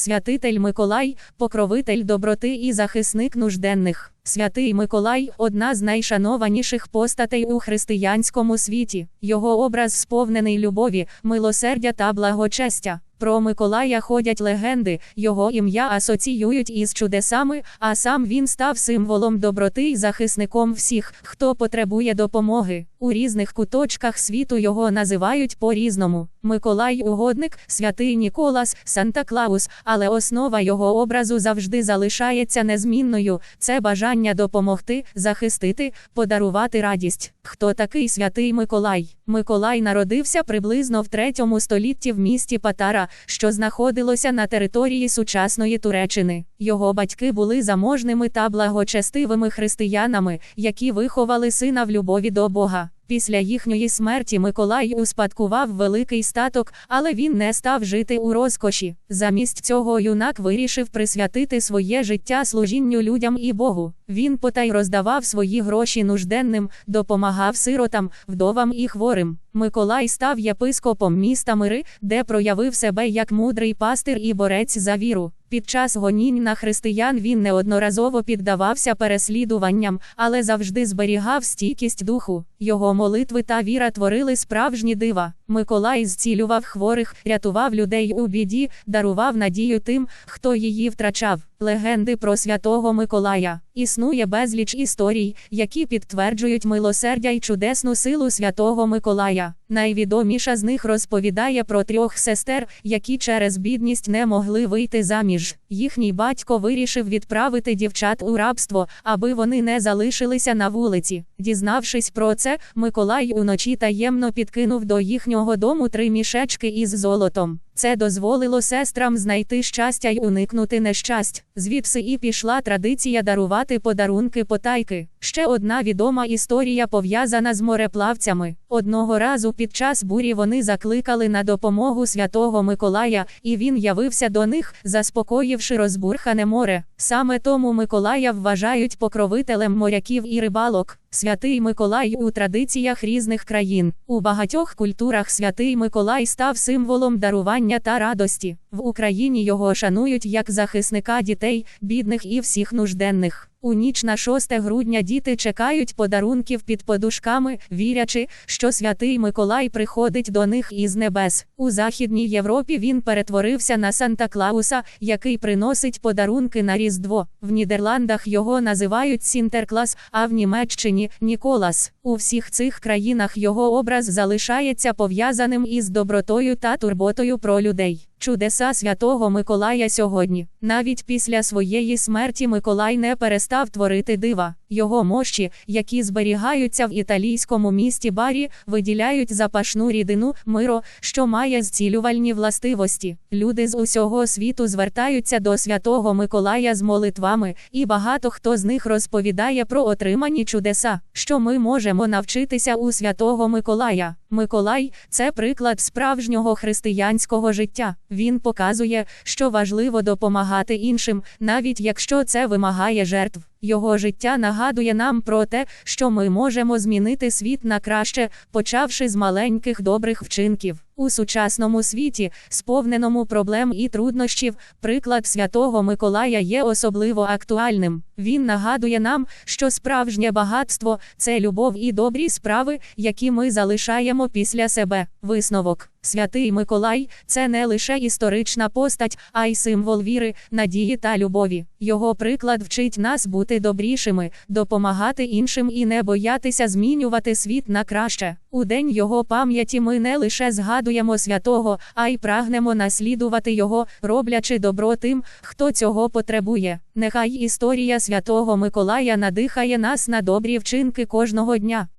святитель Миколай, покровитель доброти і захисник нужденних. Святий Миколай одна з найшанованіших постатей у християнському світі. Його образ сповнений любові, милосердя та благочестя. Про Миколая ходять легенди, його ім'я асоціюють із чудесами, а сам він став символом доброти і захисником всіх, хто потребує допомоги. У різних куточках світу його називають по-різному. Миколай угодник, святий Ніколас, Санта Клаус, але основа його образу завжди залишається незмінною. Це бажання допомогти, захистити, подарувати радість. Хто такий святий Миколай? Миколай народився приблизно в третьому столітті в місті Патара, що знаходилося на території сучасної Туреччини. Його батьки були заможними та благочестивими християнами, які виховали сина в любові до Бога. Після їхньої смерті Миколай успадкував великий статок, але він не став жити у розкоші. Замість цього юнак вирішив присвятити своє життя служінню людям і Богу. Він потай роздавав свої гроші нужденним, допомагав сиротам, вдовам і хворим. Миколай став єпископом міста Мири, де проявив себе як мудрий пастир і борець за віру. Під час гонінь на християн він неодноразово піддавався переслідуванням, але завжди зберігав стійкість духу. Його молитви та віра творили справжні дива. Миколай зцілював хворих, рятував людей у біді, дарував надію тим, хто її втрачав. Легенди про святого Миколая. Існує безліч історій, які підтверджують милосердя й чудесну силу святого Миколая. Найвідоміша з них розповідає про трьох сестер, які через бідність не могли вийти заміж. Їхній батько вирішив відправити дівчат у рабство, аби вони не залишилися на вулиці. Дізнавшись про це, Миколай уночі таємно підкинув до їхнього дому три мішечки із золотом. Це дозволило сестрам знайти щастя й уникнути нещасть. Звідси і пішла традиція дарувати подарунки потайки. Ще одна відома історія пов'язана з мореплавцями. Одного разу під час бурі вони закликали на допомогу святого Миколая, і він явився до них, заспокоївши розбурхане море. Саме тому Миколая вважають покровителем моряків і рибалок. Святий Миколай у традиціях різних країн. У багатьох культурах святий Миколай став символом дарування та радості. В Україні його шанують як захисника дітей, бідних і всіх нужденних. У ніч на 6 грудня діти чекають подарунків під подушками, вірячи, що святий Миколай приходить до них із небес. У Західній Європі він перетворився на Санта Клауса, який приносить подарунки на Різдво. В Нідерландах його називають Сінтерклас, а в Німеччині Ніколас. У всіх цих країнах його образ залишається пов'язаним із добротою та турботою про людей. Чудеса святого Миколая сьогодні. Навіть після своєї смерті Миколай не перестав творити дива. Його мощі, які зберігаються в італійському місті Барі, виділяють запашну рідину миро, що має зцілювальні властивості. Люди з усього світу звертаються до святого Миколая з молитвами, і багато хто з них розповідає про отримані чудеса, що ми можемо навчитися у святого Миколая. Миколай це приклад справжнього християнського життя. Він показує, що важливо допомагати іншим, навіть якщо це вимагає жертв. Його життя нагадує нам про те, що ми можемо змінити світ на краще, почавши з маленьких добрих вчинків. У сучасному світі, сповненому проблем і труднощів, приклад святого Миколая є особливо актуальним. Він нагадує нам, що справжнє багатство це любов і добрі справи, які ми залишаємо після себе. Висновок. Святий Миколай це не лише історична постать, а й символ віри, надії та любові. Його приклад вчить нас бути добрішими, допомагати іншим і не боятися змінювати світ на краще. У день його пам'яті ми не лише згадуємо святого, а й прагнемо наслідувати його, роблячи добро тим, хто цього потребує. Нехай історія святого Миколая надихає нас на добрі вчинки кожного дня.